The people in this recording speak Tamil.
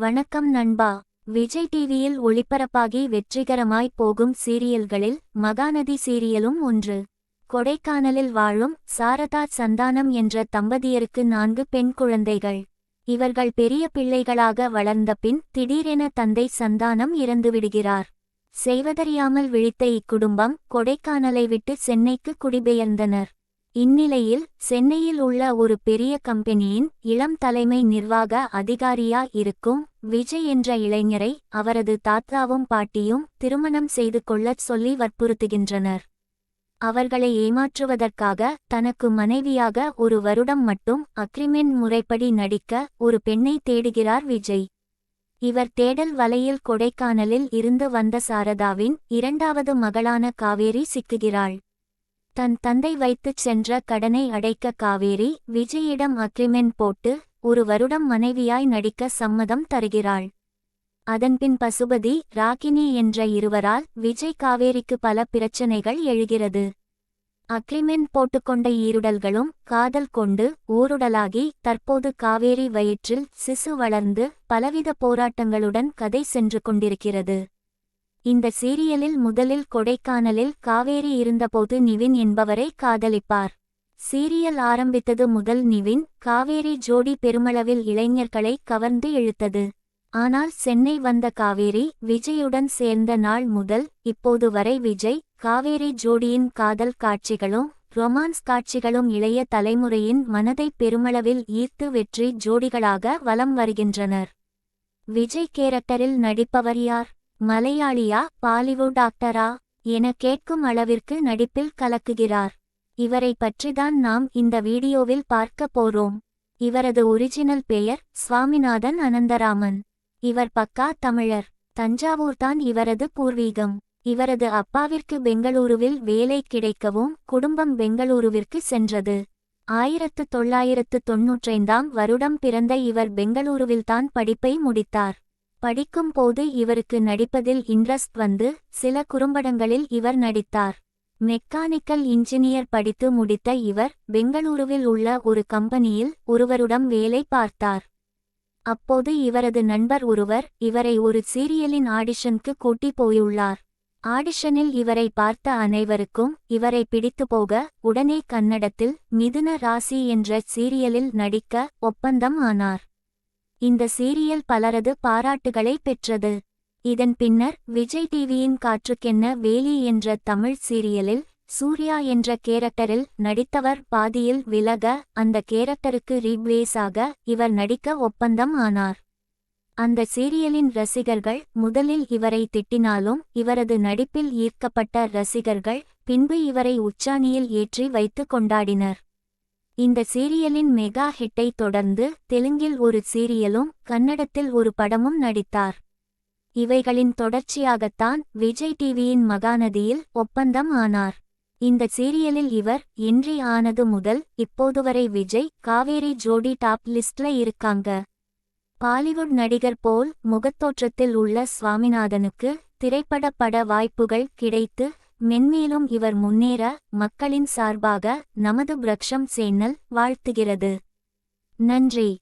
வணக்கம் நண்பா. விஜய் டிவியில் ஒளிபரப்பாகி வெற்றிகரமாய் போகும் சீரியல்களில் மகாநதி சீரியலும் ஒன்று. கொடைக்கானலில் வாழும் சாரதா சந்தானம் என்ற தம்பதியருக்கு நான்கு பெண் குழந்தைகள். இவர்கள் பெரிய பிள்ளைகளாக வளர்ந்த பின் திடீரென தந்தை சந்தானம் இறந்துவிடுகிறார் செய்வதறியாமல் விழித்த இக்குடும்பம் கொடைக்கானலை விட்டு சென்னைக்கு குடிபெயர்ந்தனர். இந்நிலையில் சென்னையில் உள்ள ஒரு பெரிய கம்பெனியின் இளம் தலைமை நிர்வாக அதிகாரியா இருக்கும் விஜய் என்ற இளைஞரை அவரது தாத்தாவும் பாட்டியும் திருமணம் செய்து கொள்ளச் சொல்லி வற்புறுத்துகின்றனர். அவர்களை ஏமாற்றுவதற்காக தனக்கு மனைவியாக ஒரு வருடம் மட்டும் அக்ரிமெண்ட் முறைப்படி நடிக்க ஒரு பெண்ணை தேடுகிறார் விஜய். இவர் தேடல் வலையில் கொடைக்கானலில் இருந்து வந்த சாரதாவின் இரண்டாவது மகளான காவேரி சிக்குகிறாள். தன் தந்தை வைத்துச் சென்ற கடனை அடைக்க காவேரி விஜயிடம் அக்ரிமெண்ட் போட்டு ஒரு வருடம் மனைவியாய் நடிக்க சம்மதம் தருகிறாள். அதன்பின் பசுபதி ராகினி என்ற இருவரால் விஜய் காவேரிக்கு பல பிரச்சனைகள் எழுகிறது. அக்ரிமெண்ட் போட்டுக்கொண்ட ஈருடல்களும் காதல் கொண்டு ஊருடலாகி தற்போது காவேரி வயிற்றில் சிசு வளர்ந்து பலவித போராட்டங்களுடன் கதை சென்று கொண்டிருக்கிறது. இந்த சீரியலில் முதலில் கொடைக்கானலில் காவேரி இருந்தபோது நிவின் என்பவரை காதலிப்பார். சீரியல் ஆரம்பித்தது முதல் நிவின் காவேரி ஜோடி பெருமளவில் இளைஞர்களை கவர்ந்து இழுத்தது. ஆனால் சென்னை வந்த காவேரி விஜயுடன் சேர்ந்த நாள் முதல் இப்போது வரை விஜய் காவேரி ஜோடியின் காதல் காட்சிகளும் ரொமான்ஸ் காட்சிகளும் இளைய தலைமுறையின் மனதை பெருமளவில் ஈர்த்து வெற்றி ஜோடிகளாக வலம் வருகின்றனர். விஜய் கேரக்டரில் நடிப்பவர் யார்? மலையாளியா பாலிவுட் ஆக்டரா? என கேட்கும் அளவிற்கு நடிப்பில் கலக்குகிறார். இவரை பற்றிதான் நாம் இந்த வீடியோவில் பார்க்க போறோம். இவரது ஒரிஜினல் பெயர் சுவாமிநாதன் அனந்தராமன். இவர் பக்கா தமிழர். தஞ்சாவூர்தான் இவரது பூர்வீகம். இவரது அப்பாவிற்கு பெங்களூருவில் வேலை கிடைக்கவும் குடும்பம் பெங்களூருவிற்கு சென்றது. ஆயிரத்து தொள்ளாயிரத்து தொன்னூற்றைந்தாம் வருடம் பிறந்த இவர் பெங்களூருவில்தான் படிப்பை முடித்தார். படிக்கும் போது இவருக்கு நடிப்பதில் இன்ட்ரஸ்ட் வந்து சில குறும்படங்களில் இவர் நடித்தார். மெக்கானிக்கல் இன்ஜினியர் படித்து முடித்த இவர் பெங்களூருவில் உள்ள ஒரு கம்பெனியில் ஒருவருடம் வேலை பார்த்தார். அப்போது இவரது நண்பர் ஒருவர் இவரை ஒரு சீரியலின் ஆடிஷனுக்கு கூட்டி போயுள்ளார். ஆடிஷனில் இவரை பார்த்த அனைவருக்கும் இவரை பிடித்து போக உடனே கன்னடத்தில் மிதுன ராசி என்ற சீரியலில் நடிக்க ஒப்பந்தம் ஆனார். இந்த சீரியல் பலரது பாராட்டுகளை பெற்றது. இதன் பின்னர் விஜய் டிவியின் காற்றுக்கென்ன வேலி என்ற தமிழ் சீரியலில் சூர்யா என்ற கேரக்டரில் நடித்தவர் பாதியில் விலக அந்த கேரக்டருக்கு ரீப்ளேஸாக இவர் நடிக்க ஒப்பந்தம் ஆனார். அந்த சீரியலின் ரசிகர்கள் முதலில் இவரை திட்டினாலும் இவரது நடிப்பில் ஈர்க்கப்பட்ட ரசிகர்கள் பின்பு இவரை உச்சாணியில் ஏற்றி வைத்து கொண்டாடினர். இந்த சீரியலின் மெகா ஹிட்டை தொடர்ந்து தெலுங்கில் ஒரு சீரியலும் கன்னடத்தில் ஒரு படமும் நடித்தார். இவைகளின் தொடர்ச்சியாகத்தான் விஜய் டிவியின் மகாநதியில் ஒப்பந்தம் ஆனார். இந்த சீரியலில் இவர் இன்றி ஆனது முதல் இப்போதுவரை விஜய் காவேரி ஜோடி டாப் லிஸ்ட்ல இருக்காங்க. பாலிவுட் நடிகர் போல் முகத்தோற்றத்தில் உள்ள சுவாமிநாதனுக்கு திரைப்பட பட வாய்ப்புகள் கிடைத்து மென்மேலும் இவர் முன்னேற மக்களின் சார்பாக நமது பிரக்ஷம் சேனல் வாழ்த்துகிறது. நன்றி.